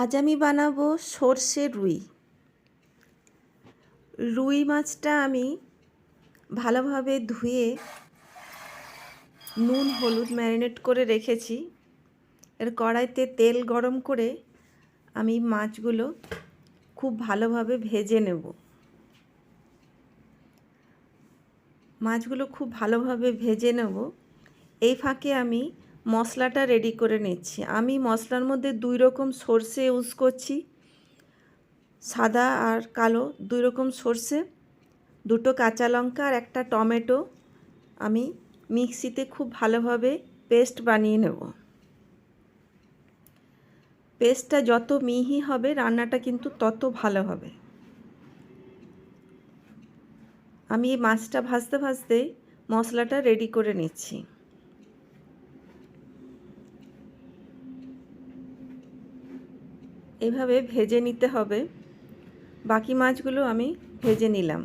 আজ আমি বানাবো সর্ষে রুই। রুই মাছটা আমি ভালোভাবে ধুয়ে নুন, হলুদ ম্যারিনেট করে রেখেছি। এর কড়াইতে তেল গরম করে আমি মাছগুলো খুব ভালোভাবে ভেজে নেব। মাছগুলো খুব ভালোভাবে ভেজে নেব। এই ফাঁকে আমি মশলাটা রেডি করে নিচ্ছি। আমি মশলার মধ্যে দুই রকম সর্ষে ইউজ করছি, সাদা আর কালো। দুই রকম সর্ষে, দুটো কাঁচা লঙ্কা আর একটা টমেটো। আমি মিক্সিতে খুব ভালোভাবে পেস্ট বানিয়ে নেব। পেস্টটা যত মিহি হবে, রান্নাটা কিন্তু তত ভালো হবে। আমি এই মাছটা ভাজতে ভাজতে মশলাটা রেডি করে নিচ্ছি। এভাবে ভেজে নিতে হবে। বাকি মাছগুলো আমি ভেজে নিলাম।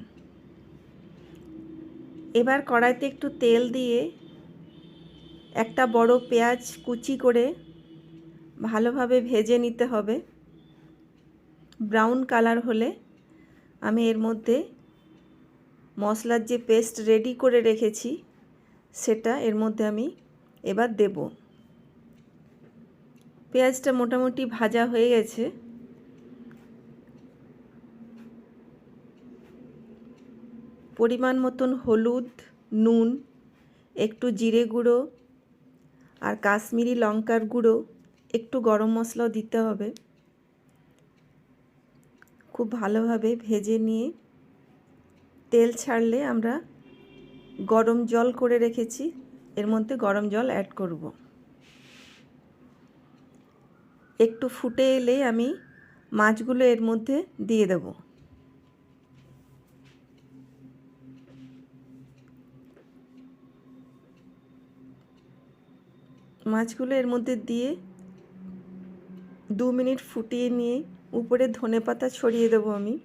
এবার কড়াইতে একটু তেল দিয়ে একটা বড় পেঁয়াজ কুচি করে ভালোভাবে ভেজে নিতে হবে। ব্রাউন কালার হলে আমি এর মধ্যে মশলার যে পেস্ট রেডি করে রেখেছি, সেটা এর মধ্যে আমি এবার দেব। পেঁয়াজটা মোটামুটি ভাজা হয়ে গেছে। পরিমাণ মতন হলুদ, নুন, একটু জিরে গুঁড়ো আর কাশ্মীরি লঙ্কার গুঁড়ো, একটু গরম মশলাও দিতে হবে। খুব ভালোভাবে ভেজে নিয়ে তেল ছাড়লে আমরা গরম জল করে রেখেছি, এর মধ্যে গরম জল অ্যাড করব। একটু ফুটে এলে আমি মাছগুলো এর মধ্যে দিয়ে দেব। মাছগুলো এর মধ্যে দিয়ে দু মিনিট ফুটিয়ে নিয়ে উপরে ধনে পাতা ছড়িয়ে দেবো আমি।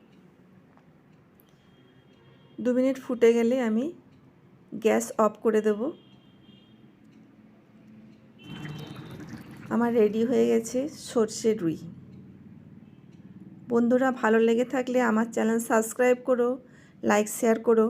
দু মিনিট ফুটে গেলে আমি গ্যাস অফ করে দেব। আমার রেডি হয়ে গেছে সর্ষে রুই। বন্ধুরা ভালো লেগে থাকলে আমার চ্যানেল সাবস্ক্রাইব করো লাইক শেয়ার করো।